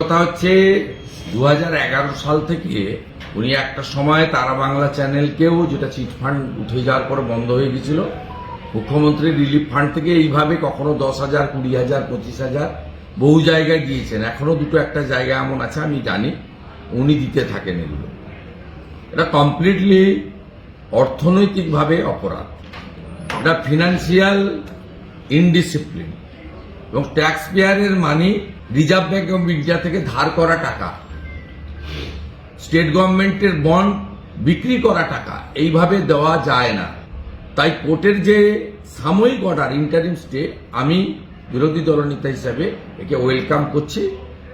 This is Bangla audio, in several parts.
কথা হচ্ছে দু হাজার এগারো সাল থেকে উনি একটা সময় তারা বাংলা চ্যানেলকেও যেটা চিট ফান্ড উঠে যাওয়ার পর বন্ধ হয়ে গেছিল। মুখ্যমন্ত্রী রিলিফ ফান্ড থেকে এইভাবে কখনো দশ হাজার, কুড়ি হাজার, পঁচিশ হাজার বহু জায়গায় দিয়েছেন। এখনও দুটো একটা জায়গা এমন আছে, আমি জানি, উনি দিতে থাকেন এগুলো। এটা কমপ্লিটলি অর্থনৈতিকভাবে অপরাধ। এটা ফিনান্সিয়াল ইনডিসিপ্লিন এবং ট্যাক্স পেয়ারের money reserve bank of India থেকে ধার করা টাকা। স্টেট গভর্নমেন্টের বন্ড বিক্রি করা টাকা। এইভাবে দেওয়া যায় না। তাই কোর্টের যে সাময়িক অর্ডার ইন্টারিম স্টে আমি বিরোধী দলনেতা হিসাবে একে ওয়েলকাম করছি।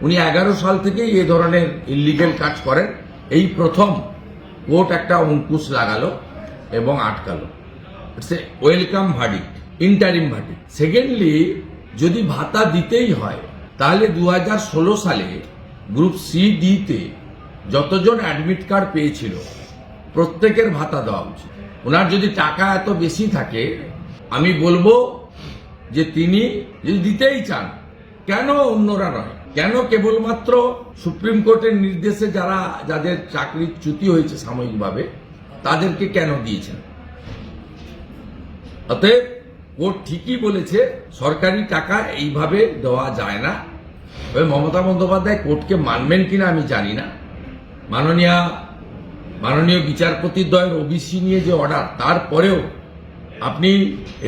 উনি এগারো সাল থেকেই এ ধরনের ইলিগেল কাজ করেন। এই প্রথম কোর্ট একটা অঙ্কুশ লাগালো এবং আটকালো। It's a welcome verdict interim verdict secondly যদি ভাতা দিতেই হয়, তাহলে দু হাজার ষোলো সালে গ্রুপ সি ডিতে যতজন অ্যাডমিট কার্ড পেয়েছিল, প্রত্যেকের ভাতা দেওয়া উচিত। ওনার যদি টাকা এত বেশি থাকে, আমি বলব যে তিনি যদি দিতেই চান, কেন অন্যরা নয়? কেন কেবলমাত্র সুপ্রিম কোর্টের নির্দেশে যারা, যাদের চাকরির চ্যুতি হয়েছে সাময়িকভাবে, তাদেরকে কেন দিয়েছেন? অতএব কোর্ট ঠিকই বলেছে, সরকারি টাকা এইভাবে দেওয়া যায় না। তবে মমতা বন্দ্যোপাধ্যায় কোর্টকে মানবেন কিনা আমি জানি না। মাননীয় মাননীয় বিচারপতি দ্বয়ের ওবিসি নিয়ে যে অর্ডার তারপরেও আপনি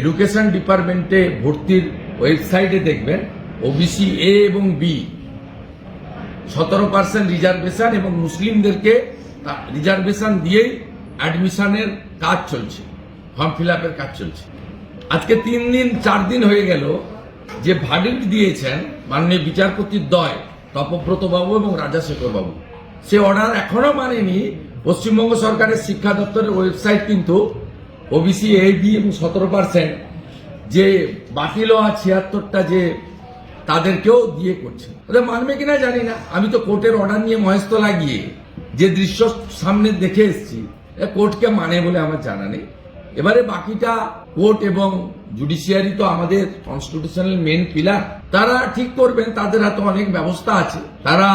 এডুকেশন ডিপার্টমেন্টে ভর্তির ওয়েবসাইটে দেখবেন ওবিসি এ এবং বি সতেরো পার্সেন্ট রিজার্ভেশন এবং মুসলিমদেরকে রিজার্ভেশন দিয়েই অ্যাডমিশনের কাজ চলছে ফর্ম ফিল কাজ চলছে। আজকে তিন দিন, চার দিন হয়ে গেল যে ভার্ডিক্ট দিয়েছেন মাননীয় বিচারপতির দয় তপব্রত বাবু এবং রাজাশেখর বাবু সে অর্ডার এখনও মানেনি। পশ্চিমবঙ্গ সরকারের শিক্ষা দপ্তরের ওয়েবসাইট কিন্তু ওবিসি এ বি এবং সতেরো পার্সেন্ট যে বাতিল হওয়া ছিয়াত্তরটা যে তাদেরকেও দিয়ে করছে। ওদের মানবে কিনা জানি না। আমি তো কোর্টের অর্ডার নিয়ে মহেশতলা গিয়ে যে দৃশ্য সামনে দেখে এসেছি কোর্টকে মানে বলে আমার জানা নেই। এবারে বাকিটা কোর্ট এবং জুডিশিয়ারি তো আমাদের কনস্টিটিউশনাল মেন পিলার তারা ঠিক করবেন, তাদের হাতে অনেক ব্যবস্থা আছে। তারা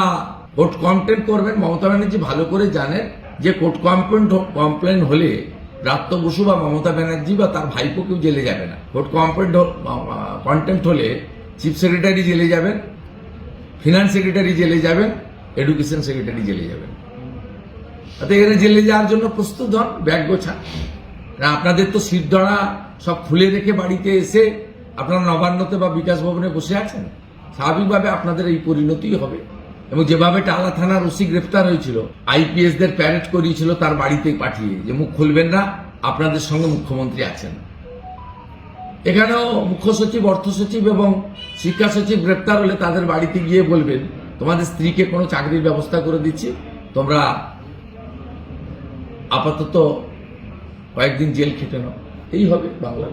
কোর্ট কমপ্লেন করবেন। মমতা ব্যানার্জি ভালো করে জানেন যে কোর্ট কমপ্লেন কমপ্লেন হলে প্রাপ্ত বসু বা মমতা ব্যানার্জি বা তার ভাইপো কেউ জেলে যাবে না। কোর্ট কমপ্লেন কন্টেম্প হলে চিফ সেক্রেটারি জেলে যাবেন ফিনান্স সেক্রেটারি জেলে যাবেন এডুকেশন সেক্রেটারি জেলে যাবেন। তাতে এখানে জেলে যাওয়ার জন্য প্রস্তুত হন, ব্যাগ গোছান আপনাদের তো সিটদড়া সব খুলে রেখে বাড়িতে এসে আপনারা নবান্নতে বা বিকাশ ভবনে বসে আছেন। স্বাভাবিকভাবে আপনাদের এই পরিণতি হবে। এবং যেভাবে টালা থানার ওসি গ্রেফতার হয়েছিল আইপিএস দের প্যারেড করিয়েছিল, তার বাড়িতে পাঠিয়ে, যে মুখ খুলবেন না, আপনাদের সঙ্গে মুখ্যমন্ত্রী আছেন। এখানেও মুখ্য সচিব, অর্থ সচিব এবং শিক্ষা সচিব গ্রেপ্তার হলে তাদের বাড়িতে গিয়ে বলবেন, তোমাদের স্ত্রীকে কোনো চাকরির ব্যবস্থা করে দিচ্ছি। তোমরা আপাতত কয়েকদিন জেল খেটে নাও। এই হবে বাংলা।